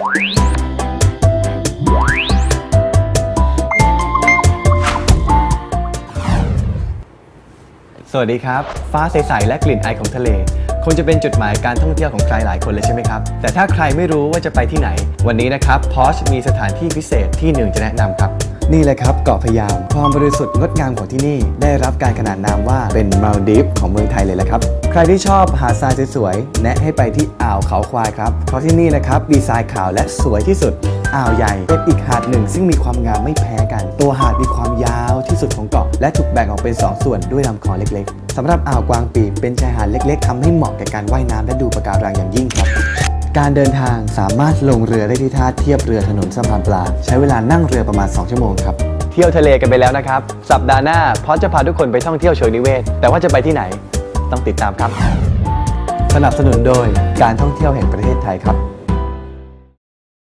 สวัสดีครับ ฟ้าใส ๆ และกลิ่นไอของทะเล คงจะเป็นจุดหมายการท่องเที่ยวของใครหลายคนเลยใช่ไหมครับ แต่ถ้าใครไม่รู้ว่าจะไปที่ไหน วันนี้นะครับพอชมีสถานที่พิเศษที่หนึ่งจะแนะนำครับ นี่เลยครับเกาะพะยามความบริสุทธิ์งดงามของที่นี่ ได้รับการขนานนามว่าเป็นมาลดีฟของเมืองไทยเลยละครับ ใครที่ชอบหาดทรายสวยๆแนะให้ไปที่อ่าวเขาควายครับ เพราะที่นี่นะครับดีไซน์ขาวและสวยที่สุด อ่าวใหญ่เป็นอีกหาดหนึ่ง ซึ่งมีความงามไม่แพ้กัน ตัวหาดมีความยาวที่สุดของเกาะและถูกแบ่งออกเป็น 2 ส่วนด้วยลำคลองเล็กๆสำหรับอ่าวกวางปีเป็นชายหาดเล็ก ๆทำให้เหมาะแก่การว่ายน้ำและดูปะการังอย่างยิ่งครับ การเดินทางสามารถลงเรือได้ที่ท่าเทียบเรือถนนสะพานปลา ใช้เวลานั่งเรือประมาณ 2 ชั่วโมงครับ เที่ยวทะเลกันไปแล้วนะครับ สัปดาห์หน้าพอจะพาทุกคนไปท่องเที่ยวเชิงนิเวศ แต่ว่าจะไปที่ไหนต้องติดตามครับ สนับสนุนโดยการท่องเที่ยวแห่งประเทศไทยครับ